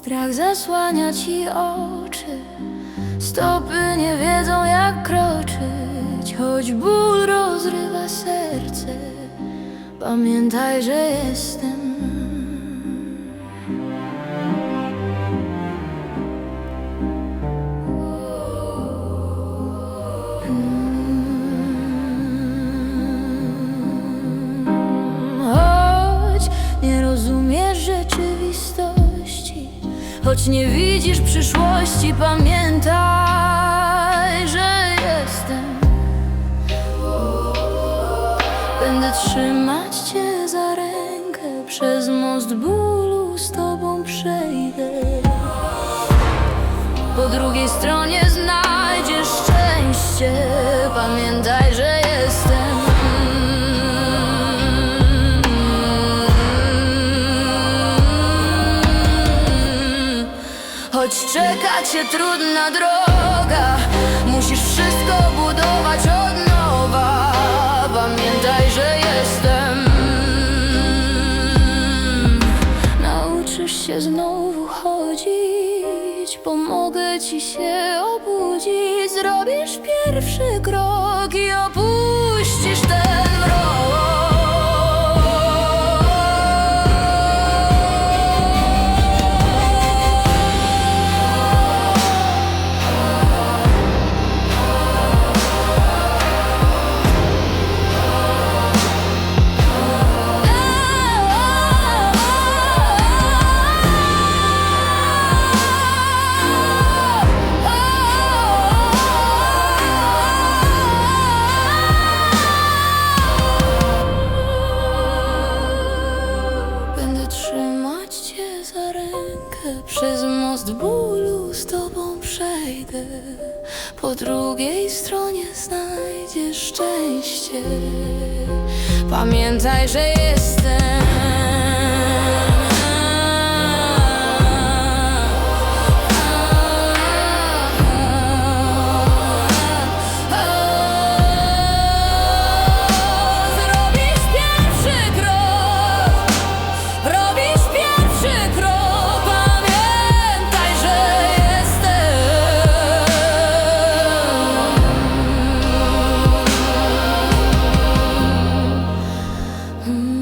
strach zasłania ci oczy. Stopy nie wiedzą jak kroczyć. Choć ból rozrywa serce Pamiętaj, że jestem Choć nie widzisz przyszłości Pamiętaj, że jestem. Będę trzymać cię za rękę Przez most bólu z tobą przejdę. Po drugiej stronie znajdziesz szczęście. Pamiętaj, że Choć czeka cię trudna droga. Musisz wszystko budować od nowa. Pamiętaj, że jestem. Nauczysz się znowu chodzić. Pomogę ci się obudzić. Zrobisz pierwszy krok i opuścisz Przez most bólu z tobą przejdę. Po drugiej stronie znajdziesz szczęście. Pamiętaj, że Mm-hmm.